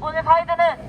오늘 가이드는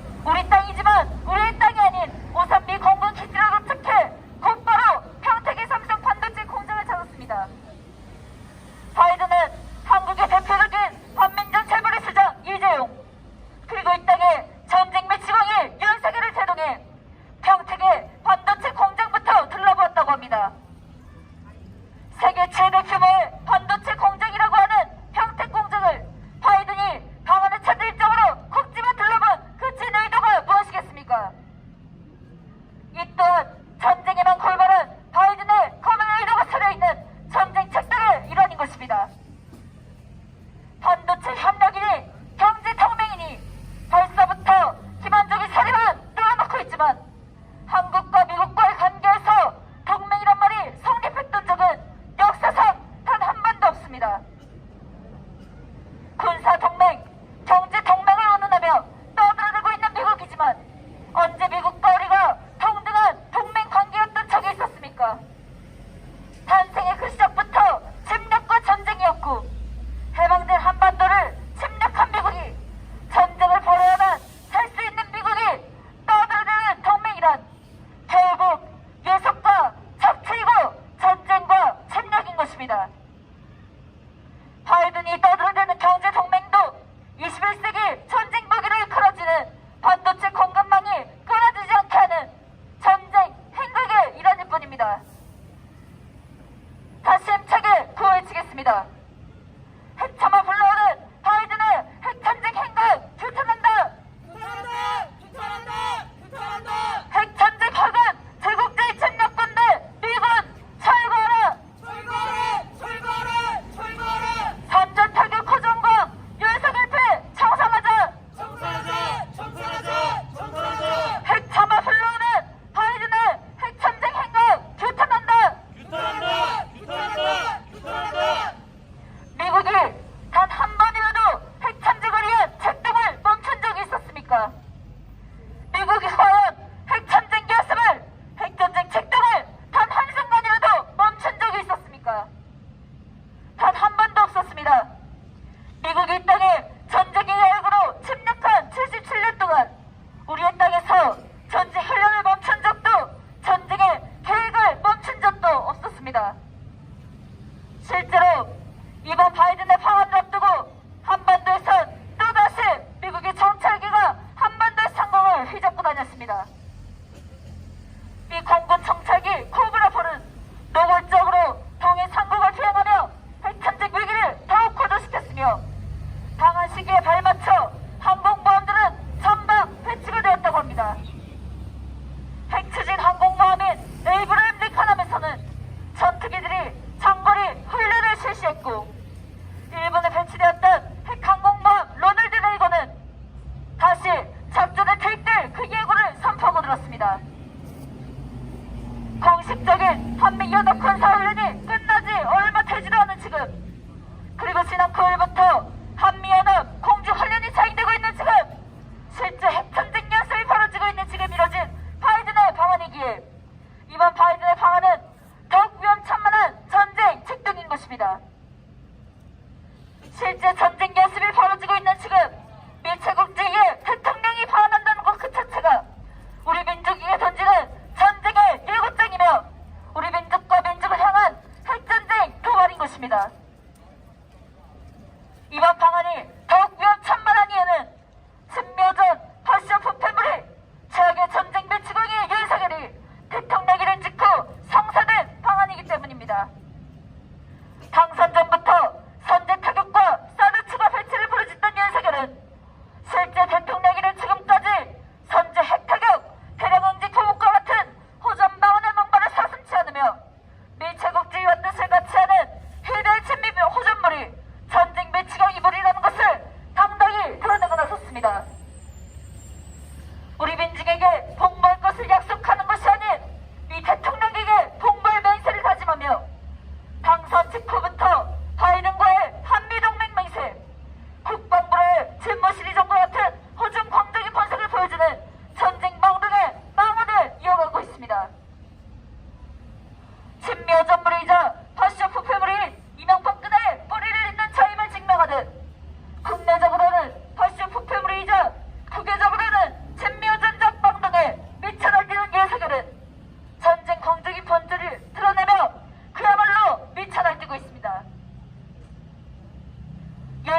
찾았습니다. 이 공군 청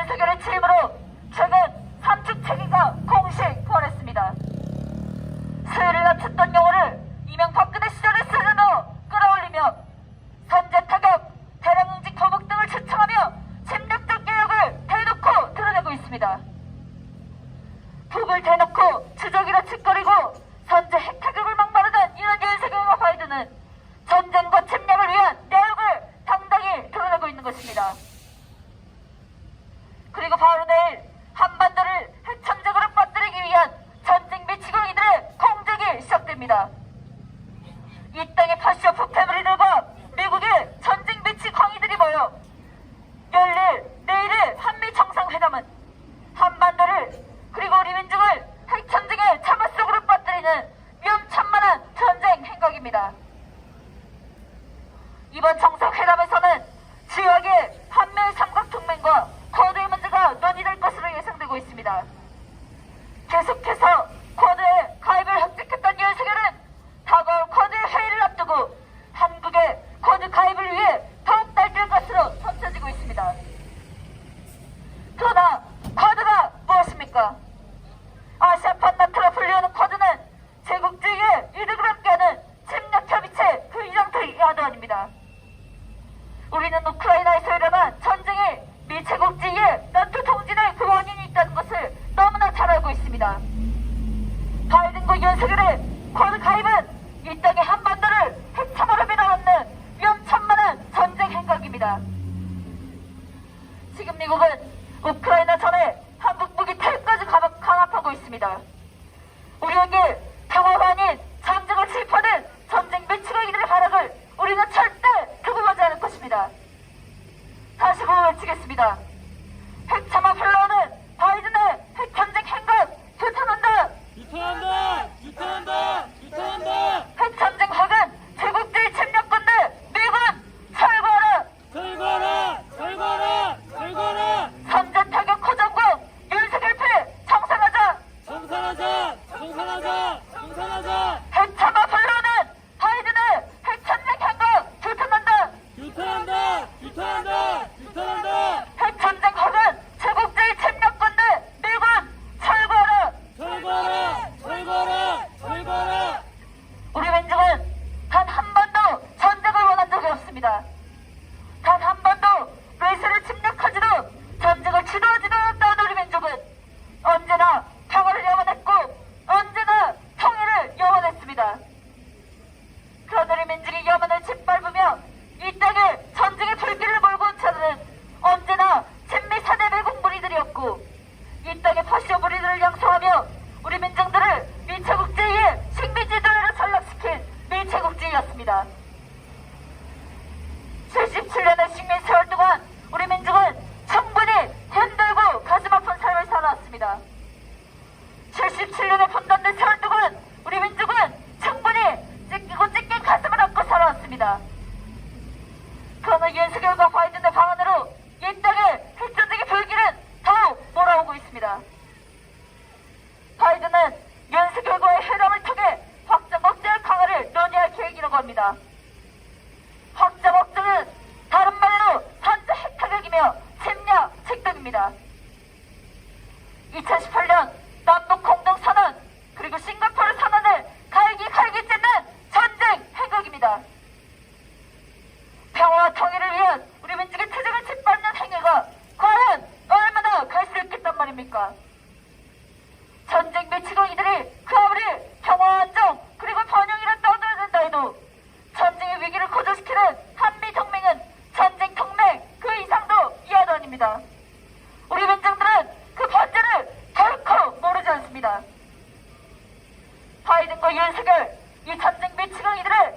대통령의 취임으로 최근 3축 체계가 공식 보냈습니다. 수요일 낮췄던 용어를 이명박근혜 시절에 쓰려도 끌어올리며 선제 타격, 대량직 거북 등을 추청하며 침략적 개혁을 대놓고 드러내고 있습니다. 북을 대놓고 주적이라 측거리고 선제 핵타격을 막바르는 이런 윤석열과 바이든은 전쟁과 침략 가입은 일당의 한반도를 핵탄으로 밀어넣는 위험천만한 전쟁 행각입니다. 지금 미국은 우크라이나 전에 한국 무기 탈까지 강압하고 있습니다. 우리에게 평화가 아닌 전쟁을 질파는 전쟁 매치가이들의 발악을 우리는 절대 두고 가지 않을 것입니다. 다시 보고 외치겠습니다. 합니다. 확장 억제는 다른 말로 선제 핵타격이며 침략 책동입니다. 2018년 남북 공동 선언 그리고 싱가포르 선언을 갈기 갈기 찢는 전쟁 행각입니다. 평화와 통일을 위한 우리 민족의 투쟁을 짓밟는 행위가 과연 얼마나 갈 수 있겠단 말입니까? 전쟁 미치광이들이 그 아무리 평화와 안정 그리고 번영이라 떠들어댄다 해도 위기를 고조시키는 한미 동맹은 전쟁 동맹 그 이상도 이하도아닙니다 우리 민중들은 그 번제를 결코 모르지 않습니다. 바이든과 윤석열 이 전쟁 미치광이들을